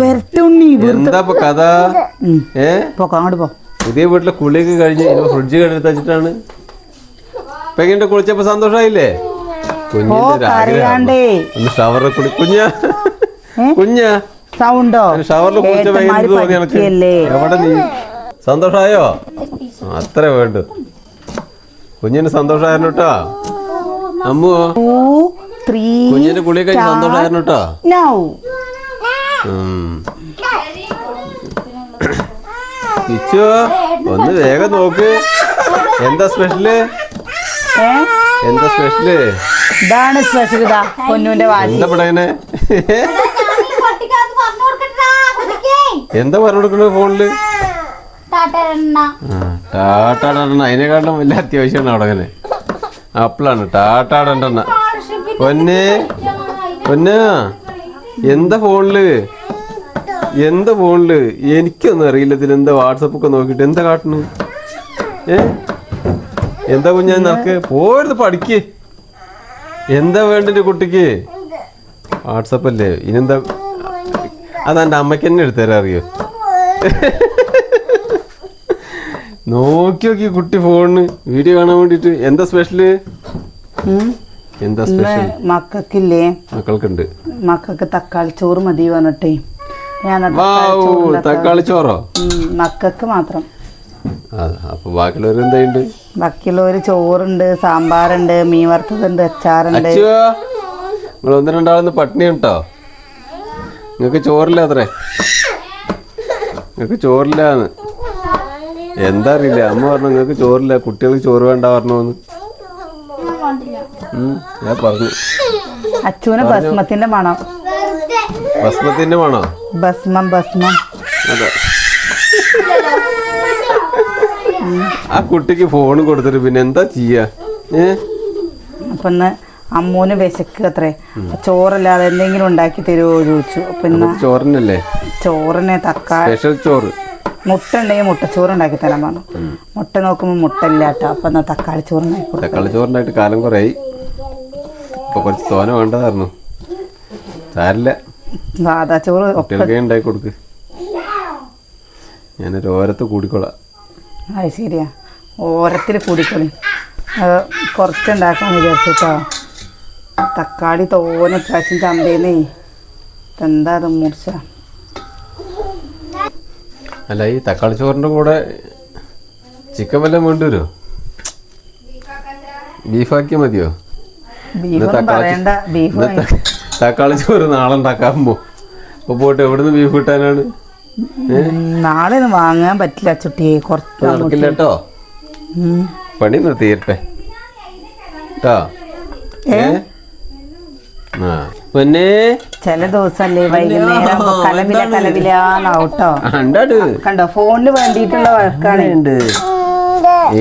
വരട്ടുണ്ണി എന്താ ഇപ്പൊ കഥ? ഏ? പോക്കോ അങ്ങോട്ട് പോ. പുതിയ വീട്ടിലെ കുളിയൊക്കെ കഴിഞ്ഞ് ഫ്രിഡ്ജ് കണ്ടെടുത്ത് വെച്ചിട്ടാണ്. ഇപ്പൊ എങ്ങനെ കുളിച്ചപ്പോ? സന്തോഷായില്ലേ കുഞ്ഞിന്റെ ഒരു ആഗ്രഹം. കരയാണ്ടേ. ഒന്ന് ഷവറിൽ കുളി കുഞ്ഞ? കുഞ്ഞ. സൗണ്ടോ? ഷവറിൽ കുളിച്ച ഏട്ടന്മാര് തോന്നി എനക്ക് പഠിക്കല്ലേ എവിടെ നീ? സന്തോഷായോ അത്ര വേണ്ടു. കുഞ്ഞിന് സന്തോഷമായിരുന്നു കേട്ടോ അമ്മു. ടു ത്രീ കുഞ്ഞിന്റെ കുളിയൊക്കെ കഴിഞ്ഞ് സന്തോഷമായിരുന്നു കേട്ടോ നൗ ഉം. ഒന്ന് വേഗം നോക്ക്. എന്താ സ്പെഷ്യൽ എന്താ സ്പെഷ്യൽ ഇതാണ് സ്പെഷ്യൽ ഇതാ പൊന്നുവിന്റെ എന്താ പടയനെ എന്താ പറഞ്ഞു കൊടുക്കുന്നത് ഫോണിൽ? ടാട്ടാടണ്ണ അതിനെക്കാളും വലിയ അത്യാവശ്യമാണ് അവിടെ അങ്ങനെ. അപ്പളാണ് ടാട്ടാടണ്ടെണ്ണ പൊന്നേ പൊന്ന. എന്താ ഫോണിൽ? എന്താ ഫോണിൽ? എനിക്കൊന്നും അറിയില്ല ഇതിൽ എന്താ വാട്സപ്പ് ഒക്കെ നോക്കിട്ട് എന്താ കാട്ടണ്? ഏ? എന്താ കുഞ്ഞാ നിനക്ക്? പോരുത് പഠിക്ക് എന്താ വേണ്ടത് കുട്ടിക്ക്? വാട്സപ്പ് അല്ലേ? ഇനെന്താ എന്റെ അമ്മയ്ക്ക് തന്നെ എടുത്തരാ അറിയോ? നോക്കി നോക്കി കുട്ടി ഫോണിന് വീഡിയോ കാണാൻ വേണ്ടിട്ട് എന്താ സ്പെഷ്യൽ. എന്താ സ്പെഷ്യൽ മക്കൾക്കില്ലേ? മക്കൾക്കുണ്ട്. മക്കൾക്ക് തക്കാളി ചോറ് മതി പറഞ്ഞിട്ടേ. ഞാൻ തക്കാളി ചോറ്? മക്കൾക്ക് മാത്രം. അപ്പൊ ബാക്കിയുള്ളവർ ബാക്കിയുള്ളവര് ചോറുണ്ട് സാമ്പാറുണ്ട് മീൻ വറുത്തതുണ്ട് അച്ചാറുണ്ട്. നിങ്ങൾ ഒന്ന് രണ്ടാളൊന്ന് പട്ടിണി ഉണ്ടോ? നിങ്ങക്ക് ചോറില്ല അത്രേ? നിങ്ങക്ക് ചോറില്ലാന്ന്. എന്താ അറിയില്ല. അമ്മ പറഞ്ഞു നിങ്ങക്ക് ചോറില്ല. കുട്ടികൾക്ക് ചോറ് വേണ്ട പറഞ്ഞോന്ന്. ഞാൻ പറഞ്ഞു. അച്ചുവിന് ഭസ്മത്തിന്റെ മണം. ഭസ്മത്തിന്റെ മണോ? ഭസ്മം ഭസ്മം. അതെ. ആ കുട്ടിക്ക് ഫോൺ കൊടുത്തിട്ട് പിന്നെ എന്താ ചെയ്യാ? ഏ? അപ്പൊ ഇന്ന് അമ്മൂന് വിശക്ക് അത്രേ. ചോറല്ലാതെ എന്തെങ്കിലും ഉണ്ടാക്കി തരുമോ ചോദിച്ചു. ചോറിനല്ലേ? ചോറിന് തക്കാളി. സ്പെഷ്യൽ ചോറ്. മുട്ട ഉണ്ടെങ്കിൽ മുട്ടച്ചോറ് ഉണ്ടാക്കി തരാൻ പറഞ്ഞു. മുട്ട നോക്കുമ്പോൾ മുട്ട ഇല്ലട്ടോ. അപ്പൊ എന്നാ തക്കാളി ചോറ് തക്കാളി ചോറിനായിട്ട് കാലം കുറേ ഇപ്പൊ കുറച്ച് തോന വേണ്ടതായിരുന്നു. സാരില്ല. സാധാ ചോറ് കുട്ടികൾക്ക് ഉണ്ടാക്കി കൊടുക്ക്. ഞാനൊരു ഓരത്ത് കൂടിക്കോളാം. അത് ശരിയാ. ഓരത്തിൽ കൂടിക്കളി. അത് കുറച്ചുണ്ടാക്കാൻ വിചാരിച്ചിട്ടോ. തക്കാളി തോന പ്രാവശ്യം ചന്തേന്നേ. എന്താ അത് മുറിച്ച അല്ല ഈ തക്കാളി ചോറിന്റെ കൂടെ ചിക്കൻ വല്ലതും വേണ്ടി വരുമോ ബീഫാക്കിയാൽ മതിയോ? തക്കാളി ചോറ് നാളെ ഉണ്ടാക്കാൻ പോ അപ്പൊ പോട്ടെ എവിടുന്ന് ബീഫ് കിട്ടാനാണ്? നാളെ വാങ്ങാൻ പറ്റില്ല ചുട്ടിയെ കുറച്ച് നടക്കില്ല കേട്ടോ. പണി ഒന്ന് തീരട്ടെ കേട്ടോ? ഏ? ആ. പൊന്നേ. ചില ദിവസല്ലേ വൈകുന്നേരം കലവില കലവിലാന്നാവട്ടോ ഉണ്ടാട് കണ്ടോ ഫോണിന് വേണ്ടിയിട്ടുള്ള വഴക്കാണ്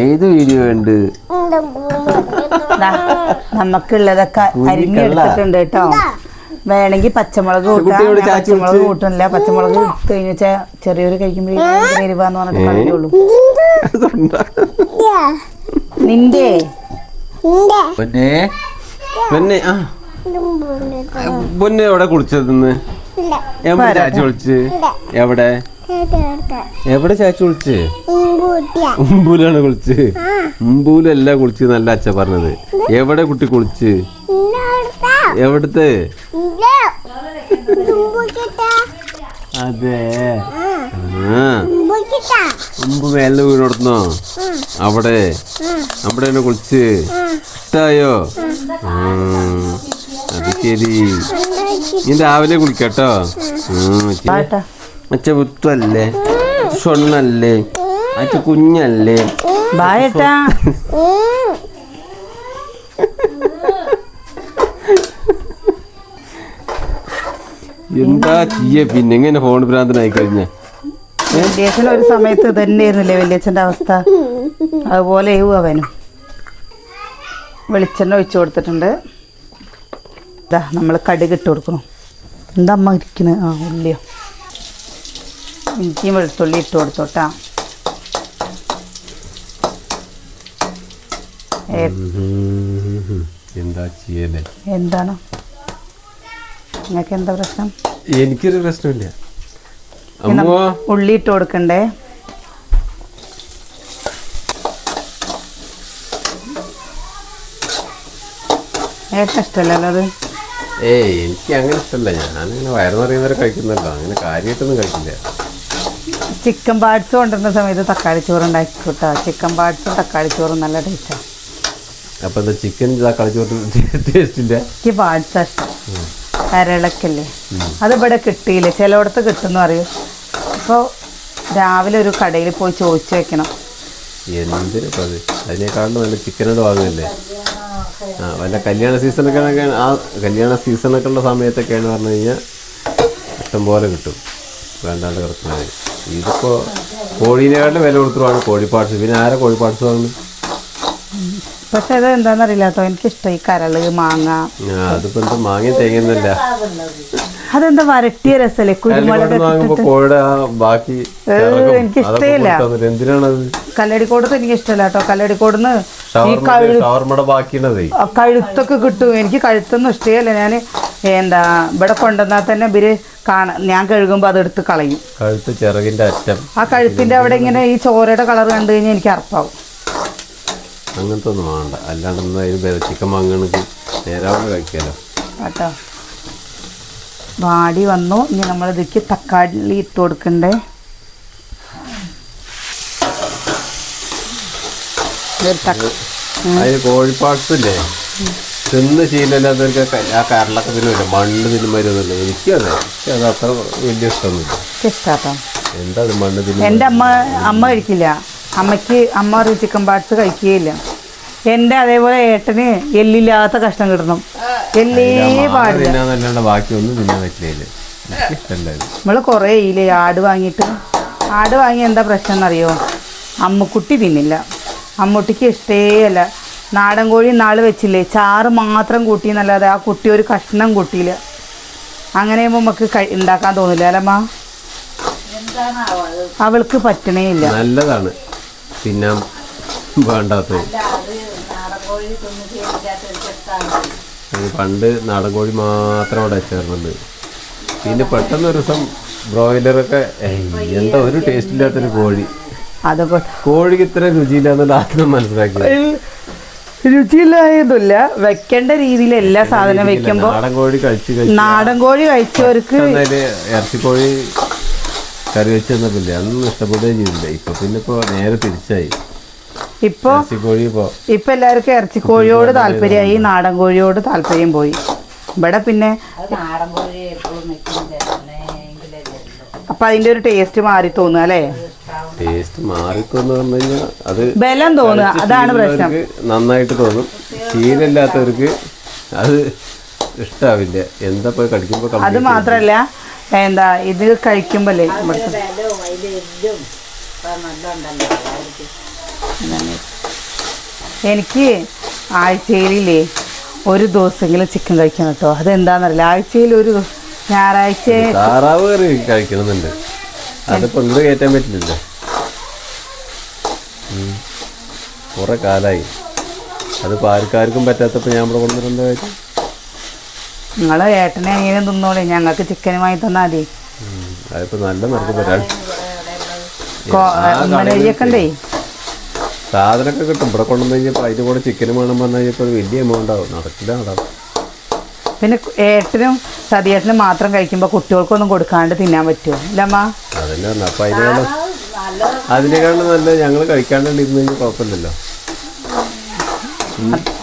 ഏത് വീഡിയോ ഉണ്ട് നമുക്കുള്ളതൊക്കെ അരിഞ്ഞെടുത്തിട്ടുണ്ട് കേട്ടോ. വേണമെങ്കിൽ പച്ചമുളക് കൂട്ടാം പച്ചമുളക് കൂട്ടുന്നില്ല പച്ചമുളക് കഴിഞ്ഞ വെച്ചാൽ ചെറിയൊരു കഴിക്കുമ്പോൾ എരിവാന്ന് പറഞ്ഞിട്ട് കളയുള്ളൂ നിന്റെ? പൊന്നേ? പൊന്നെ ആ. പൊന്നെ എവിടെ കുളിച്ചതെന്ന് എവിടെ? എവിടെ ചാച്ചു കുളിച്ച്? വിളിച്ച് ഉമ്പൂലാണ് കുളിച്ച്. ഉമ്പൂലല്ല കുളിച്ച് നല്ല അച്ഛ പറഞ്ഞത്. എവിടെ കുട്ടി കുളിച്ച്? എവിടുത്തെ? അതെ. മുമ്പ് മേലെ വീണോടുന്നോ അവിടെ? അവിടെ തന്നെ കുളിച്ച്. ഇഷ്ടായോ? അത് ശരി. ഇനി രാവിലെ കുളിക്കട്ടോ? അച്ഛ പുത്തല്ലേ ഷൊണ്ണല്ലേ അച്ഛ കുഞ്ഞല്ലേ? ബായട്ടാ എന്താ ചെയ്യ? പിന്നെ എങ്ങനെ ഫോൺ ഭ്രാന്തനായി കഴിഞ്ഞ? വലിയച്ഛൻ ഒരു സമയത്ത് തന്നെയായിരുന്നില്ലേ വല്യച്ഛന്റെ അവസ്ഥ? അതുപോലെ അവനും. വെളിച്ചെണ്ണ ഒഴിച്ചു കൊടുത്തിട്ടുണ്ട്. ഇതാ നമ്മൾ കടുകിട്ട് കൊടുക്കണം എന്താ അമ്മ ഇരിക്കുന്നത് ആ ഉള്ളിയോ? ഇഞ്ചിയും വെളുത്തുള്ളി ഇട്ട് കൊടുത്തോട്ടാ. എന്താ ചെയ്യലേ? എന്താണ്? നിങ്ങൾക്ക് എന്താ പ്രശ്നം? എനിക്കൊരു പ്രശ്നമില്ല. ഉള്ളി ഇട്ട് കൊടുക്കണ്ടേ? ഏട്ടൻ ഇഷ്ടമല്ലല്ലോ അത്? ഏയ് എനിക്ക് അങ്ങനെ ഇഷ്ടമല്ല. ഞാനിങ്ങനെ വയറ് നിറയുന്നവരെ കഴിക്കുന്നല്ലോ. അങ്ങനെ കാര്യമായിട്ടൊന്നും കഴിക്കില്ല. ചിക്കൻ പാർട്സ് കൊണ്ടുവരുന്ന സമയത്ത് തക്കാളി ചോറ് ഉണ്ടാക്കി കൂട്ടാ ചിക്കൻ പാർട്സും തക്കാളി ചോറും നല്ല ടേസ്റ്റാണ് അപ്പൊ എന്താ ചിക്കൻ തക്കാളി ചോറ് ടേസ്റ്റ് ഇല്ല? എനിക്ക് പാർട്സാ ഇഷ്ടം. കരളക്കല്ലേ അത് ഇവിടെ കിട്ടിയില്ല? ചിലയിടത്ത് കിട്ടുമെന്ന് പറയും. അപ്പോൾ രാവിലെ ഒരു കടയിൽ പോയി ചോദിച്ചു വെക്കണം. എന്തിനാ അതിനേക്കാളും നല്ല ചിക്കനോട് ആ വല്ല കല്യാണ സീസണൊക്കെ ആ കല്യാണ സീസണൊക്കെ ഉള്ള സമയത്തൊക്കെയാണ് പറഞ്ഞു കഴിഞ്ഞാൽ ഇഷ്ടംപോലെ കിട്ടും. വേണ്ടാണ്ട് കിടക്കുന്നത്. ഇതിപ്പോൾ കോഴീനെക്കാട്ടിലും വില കൊടുത്തിട്ടാണ് കോഴിപ്പാട്സ്. പിന്നെ ആരാ കോഴിപ്പാട്സ് വാങ്ങുന്നത് പക്ഷെ അത് എന്താണെന്നറിയില്ല കേട്ടോ എനിക്കിഷ്ടം ഈ കരൾ മാങ്ങ. അതിപ്പോ എന്താ മാങ്ങ തേങ്ങയൊന്നുമല്ല. അതെന്താ വരട്ടിയ രസല്ലേ? കുരുമുളക് ബാക്കി എനിക്ക് എന്തിനാണത്? കല്ലടിക്കോടത്ത് എനിക്ക് ഇഷ്ടമല്ല കേട്ടോ. കല്ലടിക്കോടുന്ന് കഴു ഷവർമ്മയുടെ ബാക്കിയുള്ളതേ. കഴുത്തൊക്കെ കിട്ടും. എനിക്ക് കഴുത്തൊന്നും ഇഷ്ടമല്ല ഞാൻ എന്താ ഇവിടെ കൊണ്ടുവന്നാൽ തന്നെ ഇവർ കാണാ ഞാൻ കഴുകുമ്പോൾ അതെടുത്ത് കളയും. കഴുത്ത് ചിറകിന്റെ അറ്റം. ആ കഴുത്തിന്റെ അവിടെ ഇങ്ങനെ ഈ ചോരയുടെ കളർ കണ്ടു കഴിഞ്ഞാൽ എനിക്ക് അർപ്പാവും അങ്ങനത്തെ ഒന്നും വേണ്ട. അല്ലാണ്ട് ചിക്കൻ വാങ്ങണമെങ്കിൽ നേരാവണ്ണം കഴിക്കാലോ. കേട്ടോ. വാടി വന്നു. ഇനി നമ്മൾ ഇതിക്ക് തക്കാളി ഇട്ട് കൊടുക്കണ്ടേ ഇതൊരു തക്ക- അതിന് കോഴിപ്പാട്സ് ഇല്ലേ തിന്ന് ശീലമില്ലാത്തവർക്ക് ക- ആ കരളൊക്കെ തിന്നില്ല മണ്ണ് തിന്നുമരുന്നില്ല എനിക്കും അതെ അത്ര വലിയ ഇഷ്ടമൊന്നുമില്ല. ഇഷ്ടാട്ടോ. എന്താ മണ്ണ് തിന്നു എന്റെ അമ്മ അമ്മ കഴിക്കില്ല. അമ്മയ്ക്ക് അമ്മ ഒരു ചിക്കൻ പാർട്സ് കഴിക്കുകയില്ല. എന്റെ അതേപോലെ ഏട്ടന് എല്ലില്ലാത്ത കഷ്ടം കിട്ടണം. എല്ലേ പാടില്ല. ബാക്കി ഒന്നും തിന്നാൻ പറ്റില്ല. നമ്മൾ കുറേ ഇല്ലേ ആട് വാങ്ങിയിട്ട്? ആട് വാങ്ങി എന്താ പ്രശ്നം എന്നറിയോ അമ്മക്കുട്ടി തിന്നില്ല. അമ്മൂട്ടിക്ക് ഇഷ്ടേ അല്ല നാടൻ കോഴി നാൾ വെച്ചില്ലേ? ചാറ് മാത്രം കൂട്ടി എന്നല്ലാതെ ആ കുട്ടി ഒരു കഷ്ണം കൂട്ടിയില്ല. അങ്ങനെ നമുക്ക് കഴി- ഉണ്ടാക്കാൻ തോന്നില്ല അല്ലമ്മ അവൾക്ക് പറ്റണേ ഇല്ല നല്ലതാണ്. പിന്നെ വേണ്ടാത്തത്. അത് പണ്ട് നാടൻ കോഴി മാത്രം അവിടെ ചേർന്നുണ്ട് പിന്നെ പെട്ടെന്ന് ഒരു ദിവസം ബ്രോയിലറൊക്കെ എന്താ ഒരു ടേസ്റ്റ് ഇല്ലാത്തൊരു കോഴി. അതൊക്കെ കോഴിക്ക് ഇത്ര രുചിയില്ലാന്നുള്ള ആദ്യം മനസ്സിലാക്കി രുചിയില്ലായതില്ല വെക്കേണ്ട രീതിയിൽ എല്ലാ സാധനം വെക്കുമ്പോ നാടൻ കോഴി കഴിച്ചു കഴിച്ച് നാടൻ കോഴി കഴിച്ചവർക്ക് ഇറച്ചിക്കോഴി കറി വെച്ച് തന്നിട്ടില്ല? അതൊന്നും ഇഷ്ടപ്പെടുകയും ചെയ്തില്ല ഇപ്പൊ പിന്നെ ഇപ്പൊ നേരെ തിരിച്ചായി. ഇപ്പോ ഇറച്ചിക്കോഴി ഇപ്പൊ ഇപ്പൊ എല്ലാവർക്കും ഇറച്ചിക്കോഴിയോട് താല്പര്യമായി. നാടൻ കോഴിയോട് താല്പര്യം പോയി. ഇവിടെ പിന്നെ അപ്പൊ അതിന്റെ ഒരു ടേസ്റ്റ് മാറി തോന്നുക അല്ലേ? ടേസ്റ്റ് മാറിക്കൊന്ന് പറഞ്ഞു കഴിഞ്ഞാൽ അത് ബലം തോന്നുക. അതാണ് പ്രശ്നം. നന്നായിട്ട് തോന്നും. ശീലമില്ലാത്തവർക്ക് അത് ഇഷ്ടാവില്ല. എന്താ പോയി കടിക്കുമ്പോ അത് മാത്രല്ല എന്താ ഇത് കഴിക്കുമ്പോഴേ. എനിക്ക് ആഴ്ചയിലേ ഒരു ദിവസമെങ്കിലും ചിക്കൻ കഴിക്കണം കേട്ടോ അതെന്താണെന്നറിയില്ല ആഴ്ചയിൽ ഒരു ഞായറാഴ്ച താറാവ് കറി കഴിക്കണമെന്നുണ്ട്. അതിപ്പോ ഇങ്ങോട്ട് കയറ്റാൻ പറ്റില്ലല്ലോ. കുറെ കാലായി. അതിപ്പോ ആർക്കാർക്കും പറ്റാത്തപ്പോ ഞാൻ ഇവിടെ കൊണ്ടുവരുന്ന കാര്യം? നിങ്ങളെ ഏട്ടനെ എങ്ങനെ തിന്നോളെ. ഞങ്ങൾക്ക് ചിക്കനുമായി തന്നാ തന്നാൽ മതി. ഉം. അതിപ്പോ നല്ല ഉണ്ടേ? സാധനമൊക്കെ കിട്ടും. ഇവിടെ കൊണ്ടുവന്ന് കഴിഞ്ഞപ്പോൾ അതിന്റെ കൂടെ ചിക്കനും വേണം പറഞ്ഞു കഴിഞ്ഞപ്പോൾ വലിയ എമൗണ്ട് ആവും. നടക്കില്ല നടക്കും പിന്നെ ഏട്ടനും സതിയേട്ടനും മാത്രം കഴിക്കുമ്പോൾ കുട്ടികൾക്കൊന്നും കൊടുക്കാണ്ട് തിന്നാൻ പറ്റുമോ ഇല്ലമ്മ അതന്നെ അപ്പം അതിനേക്കാളും അതിനേക്കാളും നല്ല ഞങ്ങൾ കഴിക്കാണ്ട് ഇരുന്ന് കഴിഞ്ഞാൽ കുഴപ്പമില്ലല്ലോ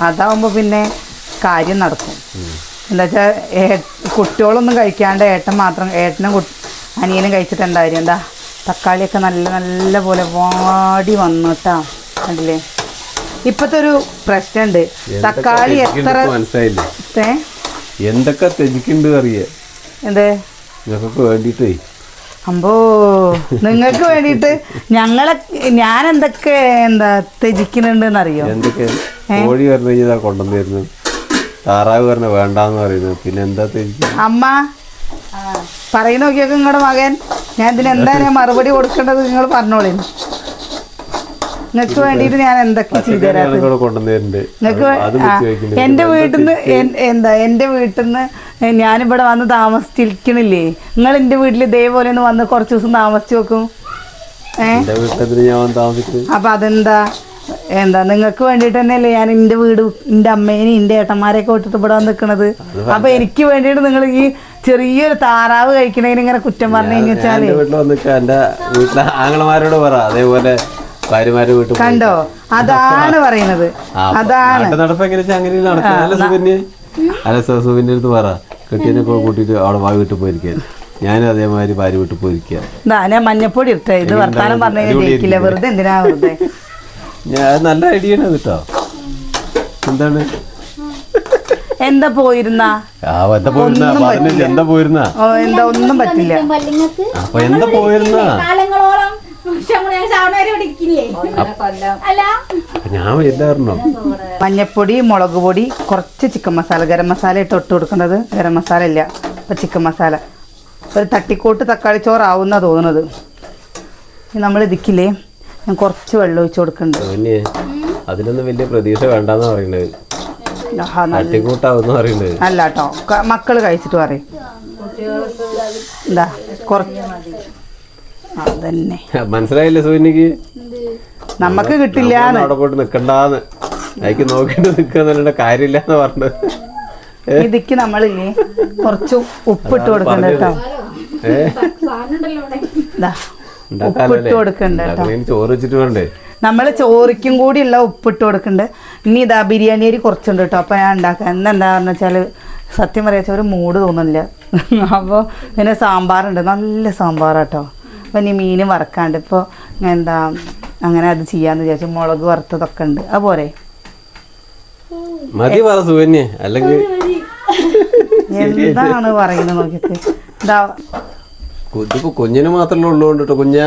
അതാവുമ്പോൾ പിന്നെ കാര്യം നടക്കും. എന്താ വെച്ചാൽ ഏ കുട്ടികളൊന്നും കഴിക്കാണ്ട് ഏട്ടൻ മാത്രം ഏട്ടനും അനിയനും കഴിച്ചിട്ട് എന്താ കാര്യം എന്താ തക്കാളിയൊക്കെ നല്ല നല്ല പോലെ വാടി വന്നിട്ടാ കണ്ടില്ലേ? ഇപ്പത്തെ ഒരു പ്രശ്നമുണ്ട് തക്കാളി എത്ര മനസ്സിലായില്ലേ? എന്തൊക്കെ തെജിക്കുണ്ട് അറിയേ? എന്തേ? ഞങ്ങൾക്ക് വേണ്ടിയിട്ടേ അമ്പോ നിങ്ങൾക്ക് വേണ്ടിട്ട് ഞങ്ങളെ ഞാൻ എന്തൊക്കെ എന്താ ത്യജിക്കുന്നുണ്ടെന്ന് അറിയോ എന്തൊക്കെ കോഴി പറഞ്ഞു കഴിഞ്ഞാൽ കൊണ്ടുവന്ന് തരുന്നു താറാവ് പറഞ്ഞ വേണ്ടാന്ന് പറയുന്നു. പിന്നെ എന്താ അമ്മ പറയുന്ന നോക്കിയൊക്കെ നിങ്ങളുടെ മകൻ. ഞാൻ ഇതിന് എന്താ ഞാൻ മറുപടി കൊടുക്കേണ്ടത് നിങ്ങൾ പറഞ്ഞോളി നിങ്ങൾക്ക് വേണ്ടിയിട്ട് ഞാൻ എന്തൊക്കെ ചെയ്തു തരാം പച്ചക്കറി കൊണ്ടുവന്നിട്ടുണ്ട്. അത് ആ, എന്റെ വീട്ടിൽ നിന്ന് എന്താ എന്റെ വീട്ടിൽ നിന്ന് ഞാനിവിടെ വന്ന് താമസിച്ചിരിക്കണില്ലേ? നിങ്ങൾ എന്റെ വീട്ടിൽ ഇതേപോലെ ഒന്ന് വന്ന് കുറച്ച് ദിവസം താമസിച്ചു നോക്കും. അപ്പൊ അതെന്താ? എന്താ നിങ്ങൾക്ക് വേണ്ടിട്ട് തന്നെയല്ലേ ഞാൻ എന്റെ വീട് എന്റെ അമ്മേനെയും എന്റെ ഏട്ടന്മാരെയൊക്കെ വിട്ടിട്ട് ഇവിടെ വന്ന് നിൽക്കണത് അപ്പൊ എനിക്ക് വേണ്ടിയിട്ട് നിങ്ങൾ ഈ ചെറിയൊരു താറാവ് കഴിക്കണതിന് ഇങ്ങനെ കുറ്റം പറഞ്ഞു കഴിഞ്ഞാൽ കഴിഞ്ഞാൽ വീട്ടിൽ വന്നിട്ട് എന്റെ വീട്ടിലെ ആങ്ങളമാരോട് പറ അതേപോലെ. കണ്ടോ? അതാണ് പറയുന്നത്. അതാണ്. അടുത്ത് പറ. അവിടെ വാ വീട്ടിൽ പോയിരിക്കാൻ ഞാനും അതേമാതിരി ഭാര്യ വീട്ടിൽ പോയിരിക്കുക ഞാൻ മഞ്ഞപ്പൊടി ഇട്ടേ. ഇത് വർത്താനം പറഞ്ഞില്ല വെറുതെ എന്തിനാ വെറുതെ? ഞാൻ നല്ല ഐഡിയ ആണ് കേട്ടോ. എന്താണ്? എന്താ പോയിരുന്ന? ആ എന്താ പോയിരുന്ന? എന്താ പോയിരുന്ന? ഓ എന്താ ഒന്നും പറ്റില്ല. അപ്പൊ എന്താ പോയിരുന്ന? ഞാൻ വരില്ലായിരുന്നോ മഞ്ഞപ്പൊടി മുളക് പൊടി കുറച്ച് ചിക്കൻ മസാല ഗരം മസാല ഇട്ട് ഒട്ട് കൊടുക്കേണ്ടത് ഗരം മസാല ഇല്ല. അപ്പം ചിക്കൻ മസാല. ഒരു തട്ടിക്കോട്ട് തക്കാളി ചോറാവുന്ന തോന്നുന്നത് നമ്മൾ ഇതിക്കില്ലേ? ഞാൻ കുറച്ച് വെള്ളം ഒഴിച്ചു കൊടുക്കുന്നുണ്ട് അതിനൊന്നും വലിയ പ്രതീക്ഷ വേണ്ടെന്ന് പറയുന്നത് അല്ല കേട്ടോ മക്കൾ കഴിച്ചിട്ട് പറയും. എന്താ കുറച്ച് അതന്നെ. മനസ്സിലായില്ലേ സുകന്യക്ക് നമുക്ക് കിട്ടില്ല അവിടെ പോയിട്ട് നിക്കണ്ടാന്ന്. അയക്ക് നോക്കിട്ട് നിക്കാന്നല്ല കാര്യമില്ല എന്ന് പറഞ്ഞത്. ഇതിക്ക് നമ്മളില്ലേ കുറച്ച് ഉപ്പിട്ട് കൊടുക്കണ്ട കേട്ടോ ഉപ്പിട്ട് കൊടുക്കണ്ട കേട്ടോ. ചോറ് വെച്ചിട്ട് വേണ്ടേ? നമ്മൾ ചോറിക്കും കൂടിയുള്ള ഉപ്പിട്ട് കൊടുക്കുന്നുണ്ട് ഇനി ഇതാ ബിരിയാണി അരി കുറച്ചുണ്ട് കേട്ടോ. അപ്പോൾ ഞാൻ ഉണ്ടാക്കാം. എന്താ വെച്ചാൽ സത്യം പറയാച്ച ഒരു മൂഡ് തോന്നുന്നില്ല. അപ്പോൾ പിന്നെ സാമ്പാറുണ്ട്. നല്ല സാമ്പാറാട്ടോ അപ്പോൾ ഇനി മീൻ വറക്കാണ്ട് ഇപ്പോൾ എന്താ അങ്ങനെ അത് ചെയ്യാന്ന് വിചാരിച്ചു. മുളക് വറുത്തതൊക്കെ ഉണ്ട്. അതുപോലെ മതി പറ സുകന്യ. അല്ലെങ്കിൽ എന്താണ് പറയുന്നത് നോക്കിയിട്ട്? ഇതാ. ഇതിപ്പോ കുഞ്ഞിന് മാത്രമേ ഉള്ളൂ കേട്ടോ കുഞ്ഞാ?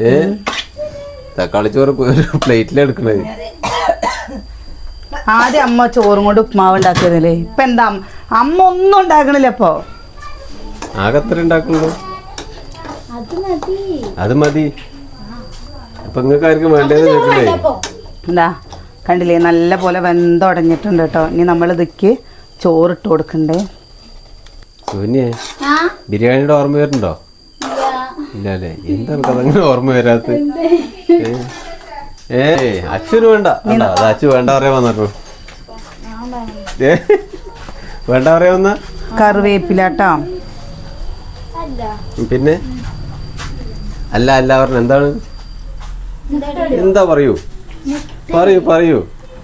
ഏ? തക്കാളി ചോറ് പ്ലേറ്റിലെടുക്കണേ ആദ്യം അമ്മ ചോറും കൊണ്ട് ഉപ്മാവ് ഉണ്ടാക്കിയതല്ലേ? ഇപ്പൊ എന്താ അമ്മ- ഒന്നും ഉണ്ടാക്കണില്ല അപ്പോൾ ആകെ എത്ര ഉണ്ടാക്കുള്ളൂ? അത് മതി. അപ്പൊ നിങ്ങൾക്ക് ആർക്കും വേണ്ടത് ചോദിക്കണ്ടേ? എന്താ കണ്ടില്ലേ നല്ല പോലെ വെന്തുടഞ്ഞിട്ടുണ്ട് കേട്ടോ ഇനി നമ്മൾ ഇതിക്ക് ചോറിട്ട് കൊടുക്കണ്ടേ? സുകന്യെ ആ? ബിരിയാണിയുടെ ഓർമ്മ വരുന്നുണ്ടോ? ഇല്ല. അല്ലേ? എന്താണ് അതങ്ങനെ ഓർമ്മ വരാത്ത ഏ അച്ഛന് വേണ്ട. വേണ്ട അത് അച്ഛൻ വേണ്ട പറയാൻ വന്നു വേണ്ട പറയാ വന്ന? കറിവേപ്പില കേട്ടോ അല്ല. പിന്നെ? അല്ല അല്ല പറഞ്ഞ എന്താണ്? എന്താ പറയൂ? പറയൂ പറയൂ.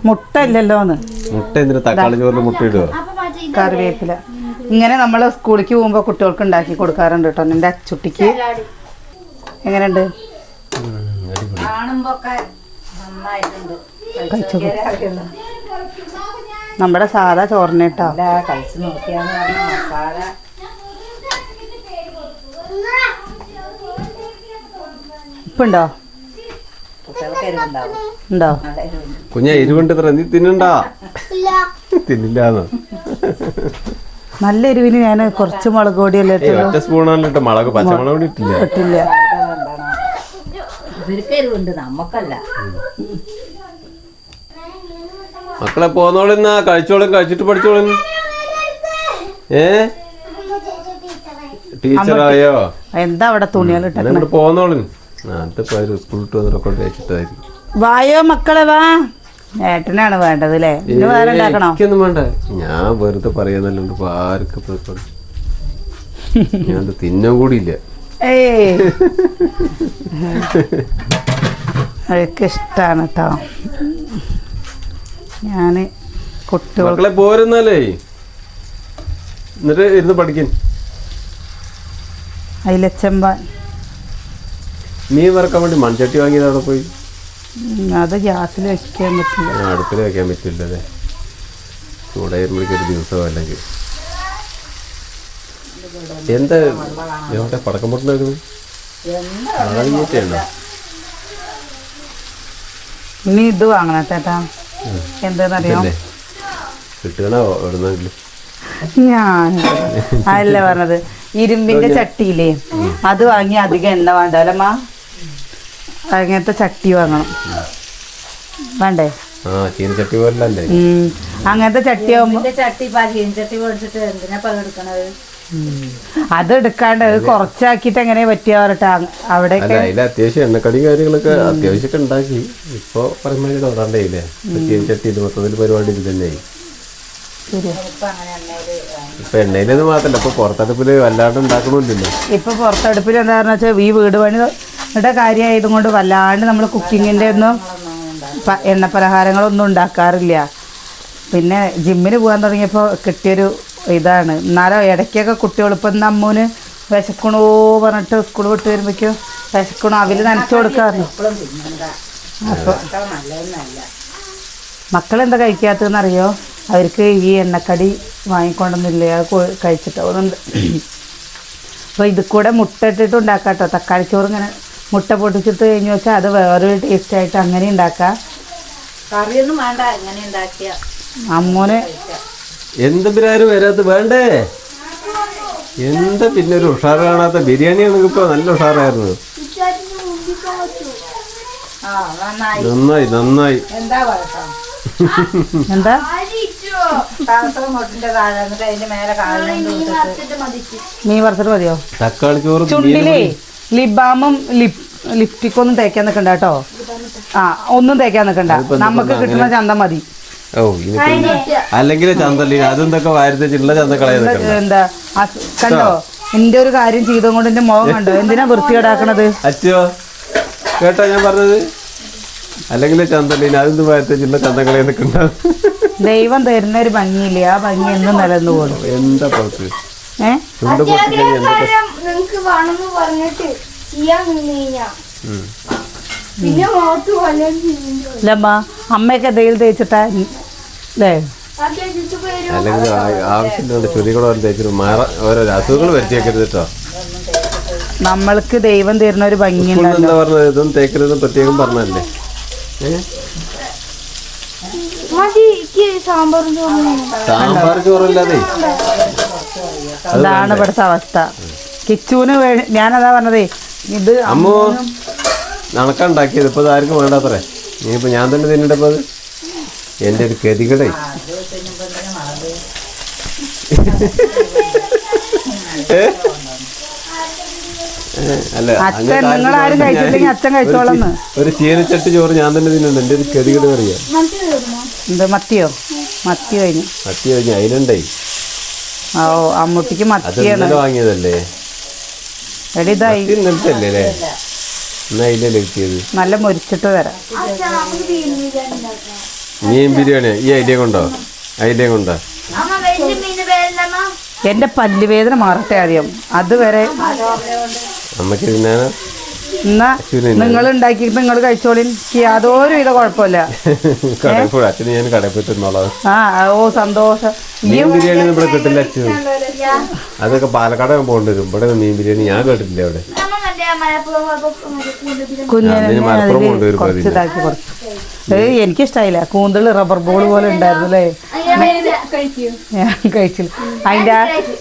മുട്ട ഇല്ലല്ലോ എന്ന് മുട്ട എന്തിനു തക്കാളി ചോറിന് മുട്ട ഇടുവോ കറിവേപ്പില. ഇങ്ങനെ നമ്മൾ സ്കൂളിലേക്ക് പോകുമ്പോൾ കുട്ടികൾക്ക് ഉണ്ടാക്കി കൊടുക്കാറുണ്ട് കേട്ടോ എന്റെ അച്ചുട്ടിക്ക്. എങ്ങനെയുണ്ട്? കഴിച്ചോ. നമ്മുടെ സാധാ ചോറിനെ കേട്ടോ. ഉപ്പുണ്ടോ? ഉണ്ടോ? കുഞ്ഞ എരിവുണ്ട് നീ തിന്നണ്ട? തിന്നില്ലാന്നോ? നല്ല എരിവിന് ഞാൻ കുറച്ച് മുളക് പൊടിയല്ലേ ഒറ്റ പച്ചമുളക് കൂടി ഇട്ടില്ല. മക്കളെ പോന്നോളിന്നാ കഴിച്ചോളും കഴിച്ചിട്ട് പഠിച്ചോളും ഏ? ടീച്ചറായോ? എന്താ അവിടെ തുണികളിട്ട് എന്നിട്ട് വിട്ട് വന്നിട്ട് കൊണ്ട് വെച്ചിട്ടായിരിക്കും വായോ മക്കളെ വാ. ഏട്ടനാണ് വേണ്ടത് അല്ലേ ഇന്ന് വേറെ ഉണ്ടാക്കണോ? എനിക്കൊന്നും വേണ്ട. ഞാൻ വെറുതെ പറയുന്നല്ലോ ഇപ്പൊ ആർക്ക് ഞാൻ അത് തിന്നാൻ കൂടിയില്ല അവർക്ക് കേട്ടോ ഞാൻ കുട്ടികളെ പോരുന്നാലേ. എന്നിട്ട് ഇരുന്ന് പഠിക്കാൻ അയിലച്ചമ്പാൻ. മീൻ വറക്കാൻ വേണ്ടി മൺചട്ടി വാങ്ങിയത് അവിടെ പോയി അത് ഗ്യാസിൽ വെക്കാൻ പറ്റില്ല. അടുപ്പിൽ വെക്കാൻ പറ്റില്ല അല്ലേ? ചൂടായിരുമ്പോഴേക്കും ഒരു ദിവസം അല്ലെങ്കിൽ? എന്താ എവിടെ പടക്കം പൊട്ടുന്നത് ഇനി ഇത് വാങ്ങണ ചേട്ടാ. എന്താണെന്നറിയോ ഇതല്ലേ? കിട്ടണോ എവിടുന്നെങ്കിലും? ഞാൻ അതല്ല പറഞ്ഞത്. ഇരുമ്പിന്റെ ചട്ടിയില്ലേ അത് വാങ്ങി അധികം എണ്ണ വേണ്ടല്ലമ്മ അങ്ങനത്തെ ചട്ടി വാങ്ങണം. വേണ്ടേ? ആ ചീനച്ചട്ടി പോലല്ലേ? ഉം. അങ്ങനത്തെ ചട്ടി ആവുമ്പോ ഇതിന്റെ ചട്ടി പാചകം ചട്ടി മേടിച്ചിട്ട് എന്തിനാ പല എടുക്കണത്? അത് എടുക്കാണ്ട് അത് കുറച്ചാക്കിട്ട് എങ്ങനെ പറ്റിയ അവിടെ അല്ല അവിടെയൊക്കെ അതിൽ അത്യാവശ്യം എണ്ണക്കടി കാര്യങ്ങളൊക്കെ അത്യാവശ്യമൊക്കെ ഉണ്ടാക്കി. ഇപ്പൊ പരമാവധി ഇപ്പൊ ചീനച്ചട്ടി മൊത്തത്തിൽ പരിപാടി ഇത് തന്നെയായി ഇപ്പൊ എണ്ണയിൽ ഇപ്പൊ എണ്ണയിലൊന്നും മാത്രല്ല ഇപ്പൊ പുറത്തടുപ്പിൽ വല്ലാണ്ട് ഉണ്ടാക്കണമില്ലല്ലോ. ഇപ്പൊ പുറത്തടുപ്പിൽ എന്താ വെച്ചാൽ ഈ വീട് പണിയുടെ കാര്യമായതും കൊണ്ട് വല്ലാണ്ട് നമ്മൾ കുക്കിങ്ങിന്റെ ഒന്നും എണ്ണ പലഹാരങ്ങളൊന്നും ഉണ്ടാക്കാറില്ല. പിന്നെ ജിമ്മിന് പോകാൻ തുടങ്ങിയപ്പോൾ കിട്ടിയൊരു ഇതാണ്. എന്നാലും ഇടയ്ക്കൊക്കെ കുട്ടികൾ ഇപ്പം ഇന്ന് അമ്മൂന് വിശക്കണോ പറഞ്ഞിട്ട് സ്കൂൾ വിട്ട് വരുമ്പോഴേക്കും വിശക്കണോ? അവർ നനച്ചു കൊടുക്കാറുണ്ട് മക്കളെന്താ കഴിക്കാത്തതെന്നറിയോ? അവർക്ക് ഈ എണ്ണക്കടി വാങ്ങിക്കൊണ്ടൊന്നുമില്ലേ? അത് കഴിച്ചിട്ടുണ്ട് അപ്പോൾ ഇത് കൂടെ മുട്ട ഇട്ടിട്ട് ഉണ്ടാക്കാം കേട്ടോ തക്കാളി ചോറ് ഇങ്ങനെ മുട്ട പൊട്ടിച്ചിട്ട് കഴിഞ്ഞ് വെച്ചാൽ അത് വേറൊരു ടേസ്റ്റായിട്ട് അങ്ങനെ ഉണ്ടാക്കാം. കറിയൊന്നും വേണ്ട ഉണ്ടാക്കിയ. അമ്മൂന് എന്തെങ്കിലും വരാത്ത വേണ്ടേ? എന്താ പിന്നെ ഒരു ഉഷാറ് കാണാത്ത ബിരിയാണി ആണ് ഇപ്പൊ നല്ല ഉഷാറായിരുന്നു ആ നന്നായി. നന്നായി എന്താ നീ എന്താ? മീൻ വറുത്തിട്ട് മതിയോ? തക്കാളി ചോറ് ചുണ്ടിലേ. ലിബാമും ലിപ് ലിപ്റ്റിക്കൊന്നും തേക്കാൻ നിൽക്കണ്ട കേട്ടോ. ആ ഒന്നും തേക്കാൻ നിൽക്കണ്ട നമുക്ക് കിട്ടുന്ന ചന്ത മതി. അല്ലെങ്കിൽ അതെന്തൊക്കെ എന്താ കണ്ടോ? എന്റെ ഒരു കാര്യം ചെയ്തുകൊണ്ട് എന്റെ മുഖം കണ്ടോ? എന്തിനാ വൃത്തികേടാക്കണത്? അച്ഛോ കേട്ടോ ഞാൻ പറഞ്ഞത്? അല്ലെങ്കിൽ ചന്തല്ലി അതെന്ത് വാരത്തിട്ടുള്ള ചന്തക്കളയെ നിൽക്കണ്ട ദൈവം തരുന്ന ഒരു ഭംഗിയില്ലേ? ആ ഭംഗി എന്നും നിലനിന്ന് പോകും എന്താ നിങ്ങക്ക് വേണമെന്ന് പറഞ്ഞിട്ട് ചെയ്യാൻ നിന്ന് കഴിഞ്ഞാ. പിന്നെ മോത്ത് വല്ലതും ചെയ്യുന്നു അല്ലമ്മ അമ്മയൊക്കെ എന്തെങ്കിലും തേച്ചിട്ടാ അല്ലേ അല്ലെങ്കിൽ ആവശ്യമില്ലാണ്ട് ചുരികളോ തേച്ചിട്ട് മാറ ഓരോ അസുഖങ്ങൾ വരുത്തിയേക്കരുത് കേട്ടോ. നമ്മൾക്ക് ദൈവം തരുന്ന ഒരു ഭംഗി എന്താ പറഞ്ഞത് ഇതൊന്നും തേക്കരുത് പ്രത്യേകം പറഞ്ഞല്ലേ ഏ? സാമ്പാറും സാമ്പാർ ചോറല്ലാതെ. അതാണ് ഇവിടുത്തെ അവസ്ഥ. കിച്ചുവിന് ഞാനതാ പറഞ്ഞതേ ഇത് അമ്മോ നണക്കുണ്ടാക്കിയത് ഇപ്പൊ ആർക്കും വേണ്ടാത്രേ ഇനിയിപ്പോ ഞാൻ തന്നെ തിന്നിട്ടപ്പോ അത്? എന്റെ ഒരു ഗതികളെ അല്ല. ഒരു- ചീനച്ചട്ടി ചോറ് ഞാൻ തന്നെ തിന്നുണ്ട് എന്റെ ഒരു മനസ്സിൽ തീർന്നോ എന്ത് മത്തിയോ? മത്തി കഴിഞ്ഞു. മത്തി കഴിഞ്ഞു അതിലുണ്ടായി ഓ അമ്മൂട്ടിക്ക് മത്തിയാണ്. വാങ്ങിയതല്ലേ? നല്ല മുരിച്ചിട്ട് തരാം മീൻ ബിരിയാണി. ഈ ഐഡിയ കൊണ്ടോ? ഐഡിയ കൊണ്ടോ? എന്റെ പല്ലുവേദന മാറട്ടെ ആദ്യം. അതുവരെ നമുക്ക് തിന്നാനാ? എന്നാ നിങ്ങൾ ഉണ്ടാക്കി നിങ്ങൾ കഴിച്ചോളി. എനിക്ക് യാതൊരു വിധ കുഴപ്പമില്ല. ആ ഓ സന്തോഷം. മീൻ ബിരിയാണി ഇവിടെ കിട്ടില്ല അതൊക്കെ പാലക്കാട് പോകേണ്ടി വരും ഇവിടെ മീൻ ബിരിയാണി ഞാൻ കേട്ടിട്ടില്ല അവിടെ കുഞ്ഞിനെ എനിക്കിഷ്ടായില്ല. കൂന്തൽ റബ്ബർ ബോൾ പോലെ ഉണ്ടായിരുന്നു അല്ലേ? ഞാൻ കഴിച്ചില്ല. അതിന്റെ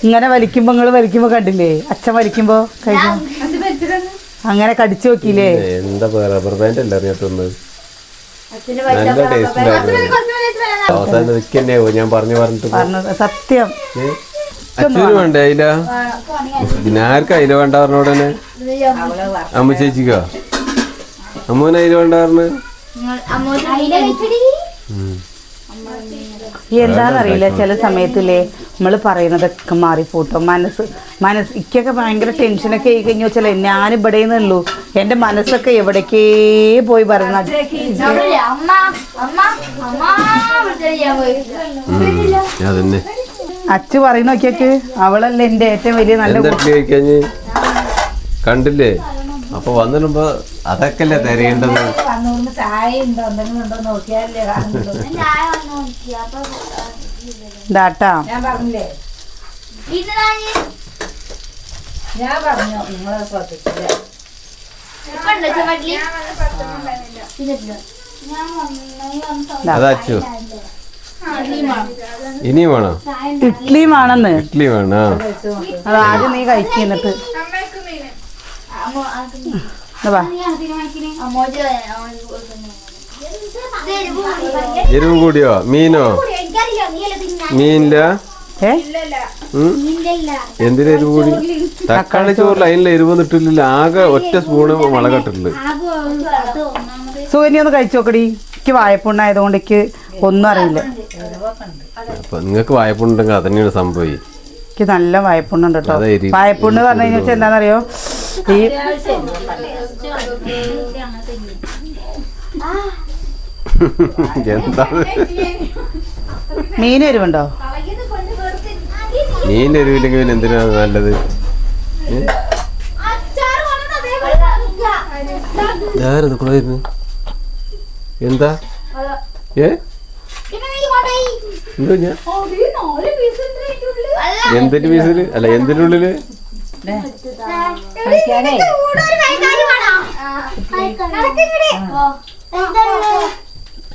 ഇങ്ങനെ വലിക്കുമ്പോ നിങ്ങൾ വലിക്കുമ്പോ കണ്ടില്ലേ? അച്ഛൻ വലിക്കുമ്പോ കഴിക്കും. അങ്ങനെ കടിച്ചു നോക്കിയില്ലേ? എന്താ റബ്ബർ ബാൻഡ് അല്ല അറിയാത്തൊന്ന് നല്ല ടേസ്റ്റ് അവസാനം തന്നെയാവോ ഞാൻ പറഞ്ഞു പറഞ്ഞിട്ട് പറഞ്ഞത് സത്യം? അച്ഛന് വേണ്ടേ അയില? പിന്നെ ആർക്കും അയില വേണ്ട വ- അമ്മ ചേച്ചിക്കോ? അമ്മൂന് അയില വേണ്ട പറഞ്ഞു? എന്താണെന്നറിയില്ല ചില സമയത്തില്ലേ നമ്മൾ പറയുന്നതൊക്കെ മാറിപ്പോട്ടോ. മനസ്സ് മനസ്സ് ഇക്കൊക്കെ ഭയങ്കര ടെൻഷനൊക്കെ ആയി കഴിഞ്ഞു വെച്ചാൽ ഞാൻ ഇവിടെ നിന്നുള്ളൂ എന്റെ മനസ്സൊക്കെ എവിടേക്കേ പോയി പറയുന്ന അച്ഛ പറയുന്ന നോക്കിയൊക്കെ. അവളല്ലേ എന്റെ ഏറ്റവും വലിയ നല്ല കണ്ടില്ലേ? അപ്പൊ വന്നിടുമ്പോ അതൊക്കെ അല്ലേ തിരയേണ്ടത്? വന്നുകൊണ്ട് ചായ ഉണ്ടോ എന്തെങ്കിലും ഉണ്ടോ നോക്കിയാലേ കാണുള്ളൂ. ചായ വന്നു നോക്കി. അപ്പൊ ഇതാട്ടാ. ഞാൻ പറഞ്ഞില്ലേ? ഞാൻ പറഞ്ഞു നിങ്ങളെ ശ്രദ്ധിച്ചില്ല. ഇനിയും വേണോ? ഇഡ്ലിയുമാണെന്ന് ഇഡ്ലി വേണോ അതാദ്യം നീ അമ്മോജി എരിവ് കൂടിയോ? മീനോ? മീനില്ല? എന്തിനാ എരിവ് കൂടി? തക്കാളി ചോറിൽ അതിനുള്ള എരിവ് ഇട്ടിട്ടില്ല. ആകെ ഒറ്റ സ്പൂണ് മുളക് സൂര്യ ഒന്ന് കഴിച്ചു നോക്കടി. എനിക്ക് വായ്പുണ്ണായതുകൊണ്ട് എനിക്ക് ഒന്നും അറിയില്ല. അപ്പൊ നിങ്ങൾക്ക് വായ്പുണ്ടെങ്കിൽ അതന്നെയാണ് സംഭവം. എനിക്ക് നല്ല വായ്പുണ്ണുണ്ട് കേട്ടോ വായ്പുണ്ണ് പറഞ്ഞു കഴിഞ്ഞാൽ എന്താണെന്നറിയോ ഈ എന്താ? മീൻ എരിവുണ്ടോ? മീൻ എരിവില്ലെങ്കിൽ പിന്നെ എന്തിനാ നല്ലത്? എന്താ? ഏ. എന്തോ ഞാൻ? എന്തിന്റെ പീസിൽ അല്ല എന്തിനുള്ളിൽ?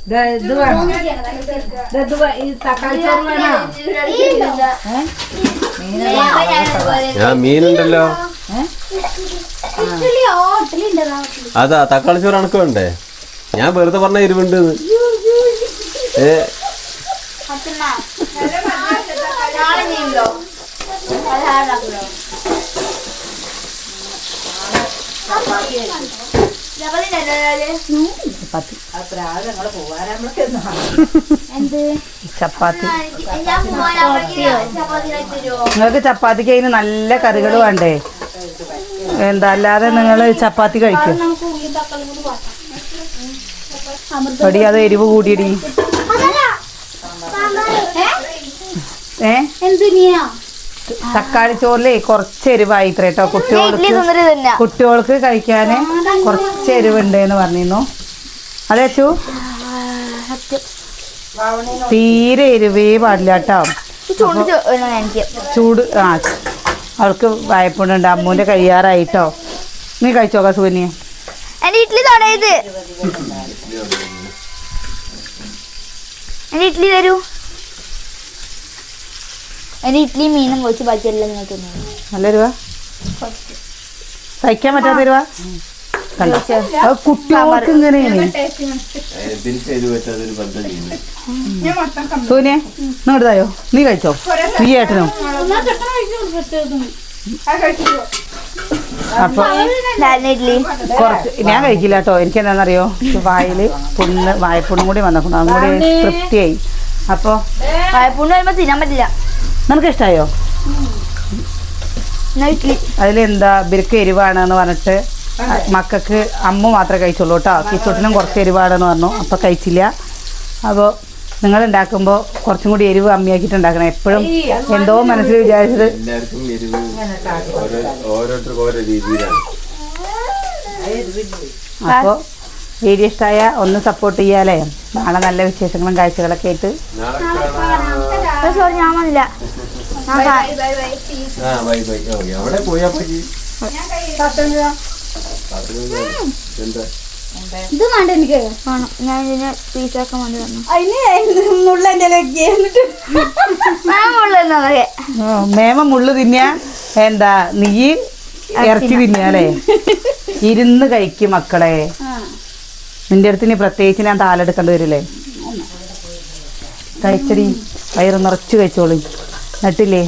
ഉള്ളിൽ ഞാൻ മീനുണ്ടല്ലോ. അതാ തക്കാളി ചോറ് അണക്ക് വേണ്ടേ? ഞാൻ വെറുതെ പറഞ്ഞ എരിവുണ്ട് ഏ. നാളെ രാവിലെ? ചപ്പാത്തി. നിങ്ങൾക്ക് ചപ്പാത്തിക്ക് അതിന് നല്ല കറികൾ വേണ്ടേ? എന്താ അല്ലാതെ നിങ്ങൾ ചപ്പാത്തി കഴിക്കും. എടി അത് എരിവ് കൂടിയടി അതല്ല ഏ? ഏ? തക്കാളി ചോറിലേ കുറച്ച് എരിവായി കേട്ടോ കുട്ടികൾക്ക് കുട്ടികൾക്ക് കഴിക്കാന് കുറച്ച് എരിവുണ്ട് എന്ന് പറഞ്ഞിരുന്നു. അതെ അച്ചു? തീരെ എരിവേ പാടില്ല കേട്ടോ ചൂട് ആ അവൾക്ക് വായ്പുണ്ട് അമ്മൂന്റെ കഴിയാറായിട്ടോ നീ കഴിച്ചോ സൂനിയ എന്റെ ഇഡ്ഡലി തൊടയത് ഇഡ്ഡലി തരൂ. എന്റെ ഇഡ്ഡലി മീനും വെച്ച് ബാക്കിയെല്ലാം നിങ്ങൾക്ക് തിന്നു നല്ല രൂപ സഹിക്കാൻ പറ്റാത്ത രൂപ കണ്ടോ? അത് കുട്ടികൾക്ക് ഇങ്ങനെയാണ്. സൂര്യ ഇങ്ങോട്ടായോ നീ കഴിച്ചോ? നീ ഏട്ടനോ? അപ്പൊ ഇഡ്ഡലി കുറച്ച് ഞാൻ കഴിക്കില്ല കേട്ടോ. എനിക്ക് എന്താണെന്നറിയോ? വായിൽ പുണ്ണ് വായ്പുണ്ണും കൂടി വന്നപ്പോൾ അതും കൂടി തൃപ്തിയായി. അപ്പോൾ വായപ്പുണ്ണ് വരുമ്പോ തിന്നാൻ പറ്റില്ല. നിനക്ക് ഇഷ്ടമായോ എന്നാ അതിലെന്താ ഇവർക്ക് എരിവാണെന്ന് പറഞ്ഞിട്ട് മക്കൾക്ക് അമ്മ മാത്രമേ കഴിച്ചുള്ളൂ കേട്ടോ. കിച്ചോട്ടിനും കുറച്ച് എരിവാണെന്ന് പറഞ്ഞു. അപ്പോൾ കഴിച്ചില്ല. അപ്പോൾ നിങ്ങൾ ഉണ്ടാക്കുമ്പോൾ കുറച്ചും കൂടി എരിവ് അമ്മിയാക്കിയിട്ട് ഉണ്ടാക്കണം എപ്പോഴും എന്തോ മനസ്സിൽ വിചാരിച്ചത്. അപ്പോൾ വീഡിയോ ഇഷ്ടമായ ഒന്ന് സപ്പോർട്ട് ചെയ്യാലേ നാളെ നല്ല വിശേഷങ്ങളും കാഴ്ചകളൊക്കെ ആയിട്ട് സോറി ഞാൻ വന്നില്ല. എവിടെ പോയാ ഇത് വേണ്ട എനിക്ക് വേണം ഞാൻ ഇതിന് പീസാക്കാൻ വേണ്ടി വന്നു അതൊക്കെ ഓ, മേമ മുള്ളു തിന്നാ എന്താ നീ ഇറച്ചി തിന്നാലേ ഇരുന്ന് കഴിക്കും മക്കളെ. നിന്റെ അടുത്ത് ഇനി പ്രത്യേകിച്ച് ഞാൻ താലെടുക്കേണ്ടി വരില്ലേ? കഴിച്ചടി വയറ് നിറച്ച് കഴിച്ചോളി. നട്ടില്ലേ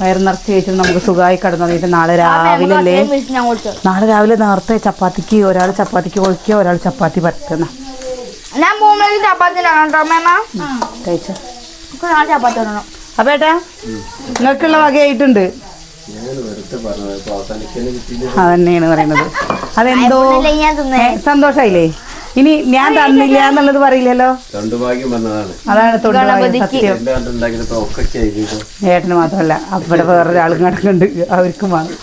വയറ് നിറച്ച് കഴിച്ചിട്ട് നമുക്ക് സുഖമായി കിടന്നു കഴിഞ്ഞിട്ട് നാളെ രാവിലെ അല്ലേ? നാളെ രാവിലെ നേരത്തെ ചപ്പാത്തിക്ക് ഒരാൾ ചപ്പാത്തിക്ക് കൊഴിക്കുക ഒരാൾ ചപ്പാത്തി പരത്തുന്ന. ഞാൻ പോകുമ്പോഴേക്കും ചപ്പാത്തി കഴിച്ച. നമുക്ക് നാളെ ചപ്പാത്തി ഇടണം അപ്പൊ ഏട്ടാ നിങ്ങൾക്കുള്ള വകയായിട്ടുണ്ട്. അതന്നെയാണ് പറയുന്നത്. അതെന്തോ അല്ലേ ഞാൻ തിന്നേ? സന്തോഷായില്ലേ? ഇനി ഞാൻ തന്നില്ല എന്നുള്ളത് പറയില്ലല്ലോ? ഭാഗ്യം വന്നതാണ്. അതാണ് സത്യം. ഏട്ടന് മാത്രമല്ല അവിടെ വേറൊരാളും കിടക്കുന്നുണ്ട് അവർക്കും വേണം.